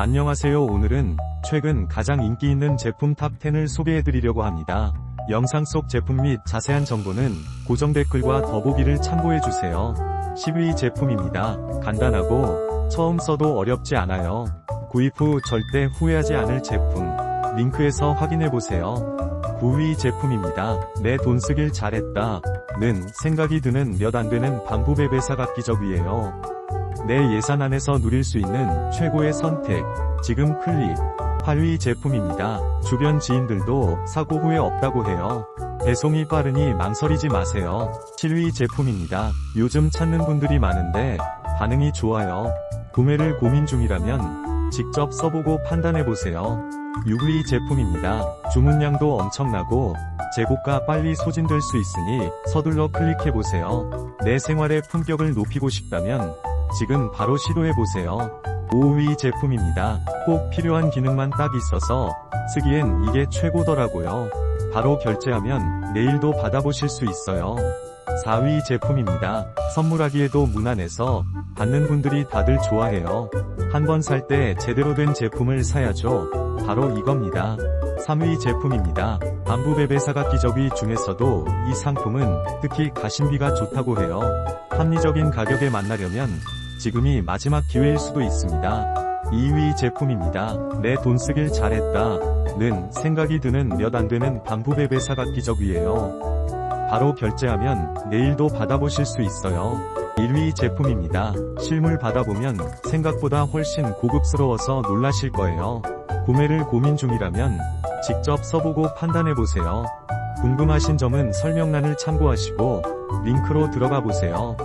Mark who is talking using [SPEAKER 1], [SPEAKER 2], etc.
[SPEAKER 1] 안녕하세요 오늘은 최근 가장 인기 있는 제품 탑10을 소개해드리려고 합니다. 영상 속 제품 및 자세한 정보는 고정 댓글과 더보기를 참고해주세요. 10위 제품입니다. 간단하고 처음 써도 어렵지 않아요. 구입 후 절대 후회하지 않을 제품. 링크에서 확인해보세요. 9위 제품입니다. 내 돈 쓰길 잘했다. 는 생각이 드는 몇 안 되는 반부배 사각기적이에요. 내 예산 안에서 누릴 수 있는 최고의 선택. 지금 클릭. 8위 제품입니다. 주변 지인들도 사고 후회 없다고 해요. 배송이 빠르니 망설이지 마세요. 7위 제품입니다. 요즘 찾는 분들이 많은데 반응이 좋아요. 구매를 고민 중이라면 직접 써보고 판단해보세요. 6위 제품입니다. 주문량도 엄청나고 재고가 빨리 소진될 수 있으니 서둘러 클릭해보세요. 내 생활의 품격을 높이고 싶다면 지금 바로 시도해보세요. 5위 제품입니다. 꼭 필요한 기능만 딱 있어서 쓰기엔 이게 최고더라고요. 바로 결제하면 내일도 받아보실 수 있어요. 4위 제품입니다. 선물하기에도 무난해서 받는 분들이 다들 좋아해요. 한 번 살 때 제대로 된 제품을 사야죠. 바로 이겁니다. 3위 제품입니다. 안부베베 사각 기저귀 중에서도 이 상품은 특히 가심비가 좋다고 해요. 합리적인 가격에 만나려면 지금이 마지막 기회일 수도 있습니다. 2위 제품입니다. 내 돈 쓰길 잘했다. 는 생각이 드는 몇 안 되는 반부베베 사각 기저귀예요. 바로 결제하면 내일도 받아보실 수 있어요. 1위 제품입니다. 실물 받아보면 생각보다 훨씬 고급스러워서 놀라실 거예요. 구매를 고민 중이라면 직접 써보고 판단해보세요. 궁금하신 점은 설명란을 참고하시고 링크로 들어가 보세요.